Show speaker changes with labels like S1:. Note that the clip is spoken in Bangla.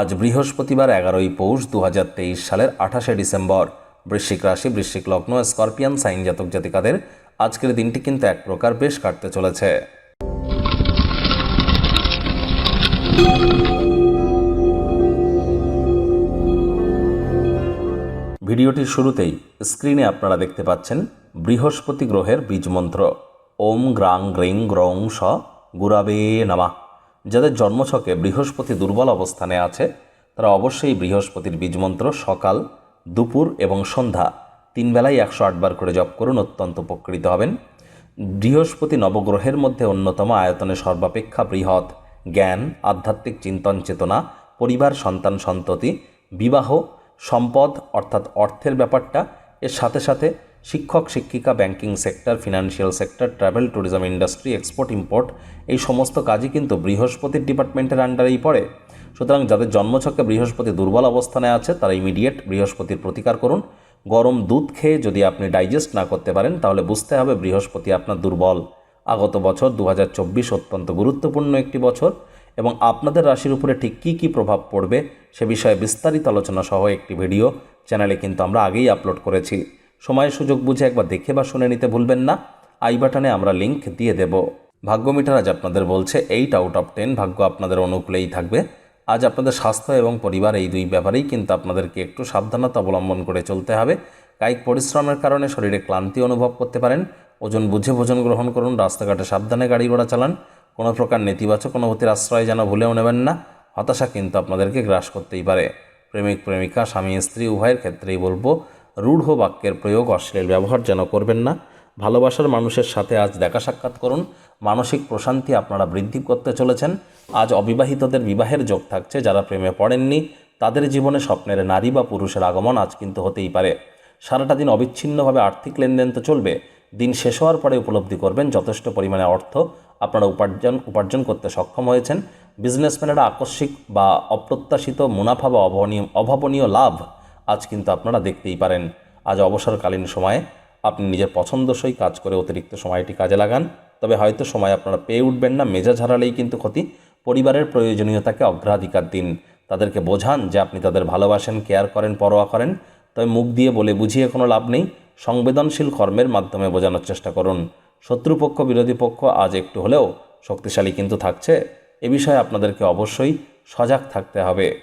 S1: আজ বৃহস্পতিবার এগারোই পৌষ দু হাজার তেইশ সালের আঠাশে ডিসেম্বর। বৃশ্চিক রাশি, বৃশ্চিক লগ্ন, স্করপিয়ান সাইন জাতক জাতিকাদের আজকের দিনটি কিন্তু এক প্রকার বেশ কাটতে চলেছে। ভিডিওটির শুরুতেই স্ক্রিনে আপনারা দেখতে পাচ্ছেন বৃহস্পতি গ্রহের বীজমন্ত্র ওম গ্রাং গ্রিং গ্রং স গুরাবে নামা। যাদের জন্মছকে বৃহস্পতি দুর্বল অবস্থানে আছে, তারা অবশ্যই বৃহস্পতির বীজমন্ত্র সকাল, দুপুর এবং সন্ধ্যা তিন বেলায় একশো আটবার করে জপ করুন, অত্যন্ত উপকৃত হবেন। বৃহস্পতি নবগ্রহের মধ্যে অন্যতম আয়তনে সর্বাপেক্ষা বৃহৎ জ্ঞান, আধ্যাত্মিক চিন্তন চেতনা, পরিবার, সন্তান, সন্ততি, বিবাহ, সম্পদ অর্থাৎ অর্থের ব্যাপারটা, এর সাথে সাথে শিক্ষক, শিক্ষিকা banking sector financial sector travel tourism industry export import এই সমস্ত কাজই কিন্তু বৃহস্পতির ডিপার্টমেন্টের আন্ডারেই পড়ে। সুতরাং যাদের জন্মছকে বৃহস্পতি দুর্বল অবস্থানে আছে, তারা ইমিডিয়েট বৃহস্পতির প্রতিকার করুন। গরম দুধ খেয়ে যদি আপনি ডাইজেস্ট না করতে পারেন, তাহলে বুঝতে হবে বৃহস্পতি আপনার দুর্বল। আগত বছর দু হাজার চব্বিশ অত্যন্ত গুরুত্বপূর্ণ একটি বছর এবং আপনাদের রাশির উপরে ঠিক কী কী প্রভাব পড়বে, সে বিষয়ে বিস্তারিত আলোচনা সহ একটি ভিডিও চ্যানেলে কিন্তু আমরা আগেই আপলোড করেছি। সময় সুযোগ বুঝে একবার দেখে বা শুনে নিতে ভুলবেন না। আই বাটনে আমরা লিংক দিয়ে দেব। ভাগ্য মিটার আজ আপনাদের বলছে, এইট আউট অফ টেন ভাগ্য আপনাদের অনুকূলেই থাকবে। আজ আপনাদের স্বাস্থ্য এবং পরিবার এই দুই ব্যাপারেই কিন্তু আপনাদেরকে একটু সাবধানতা অবলম্বন করে চলতে হবে। কায়িক পরিশ্রমের কারণে শরীরে ক্লান্তি অনুভব করতে পারেন। ওজন বুঝে ভোজন গ্রহণ করুন, রাস্তাঘাটে সাবধানে গাড়ি ঘোড়া চালান। কোনো প্রকার নেতিবাচক অনুভূতির আশ্রয় যেন ভুলেও নেবেন না। হতাশা কিন্তু আপনাদেরকে গ্রাস করতেই পারে। প্রেমিক, প্রেমিকা, স্বামী, স্ত্রী, উভয়ের ক্ষেত্রেই বলব রূঢ় বাক্যের প্রয়োগ অশ্লীল ব্যবহার যেন করবেন না। ভালোবাসার মানুষের সাথে আজ দেখা সাক্ষাৎ করুন। মানসিক প্রশান্তি আপনারা বৃদ্ধি করতে চলেছেন। আজ অবিবাহিতদের বিবাহের যোগ থাকছে যারা প্রেমে পড়েননি। তাদের জীবনে স্বপ্নের নারী বা পুরুষের আগমন আজ কিন্তু হতেই পারে। সারাটা দিন অবিচ্ছিন্নভাবে আর্থিক লেনদেন তো চলবে। দিন শেষ হওয়ার পরে উপলব্ধি করবেন যথেষ্ট পরিমাণে অর্থ। আপনারা উপার্জন উপার্জন করতে সক্ষম হয়েছেন। বিজনেসম্যানেরা আকস্মিক বা অপ্রত্যাশিত মুনাফা বা অভাবনীয় অভাবনীয় লাভ আজ কিন্তু আপনারা দেখতেই পারেন। আজ অবসরকালীন সময়ে আপনি নিজের পছন্দসই কাজ করে অতিরিক্ত সময়টি কাজে লাগান। তবে হয়তো সময় আপনারা পেয়ে উঠবেন না, মেজাজ হারালেই কিন্তু ক্ষতি। পরিবারের প্রয়োজনীয়তাকে অগ্রাধিকার দিন। তাদেরকে বোঝান যে আপনি তাদের ভালোবাসেন, কেয়ার করেন, পরোয়া করেন। তবে মুখ দিয়ে বলে বুঝিয়ে কোনো লাভ নেই। সংবেদনশীল কর্মের মাধ্যমে বোঝানোর চেষ্টা করুন। শত্রুপক্ষ, বিরোধী পক্ষ আজ একটু হলেও শক্তিশালী কিন্তু থাকছে। এ বিষয়ে আপনাদেরকে অবশ্যই সজাগ থাকতে হবে।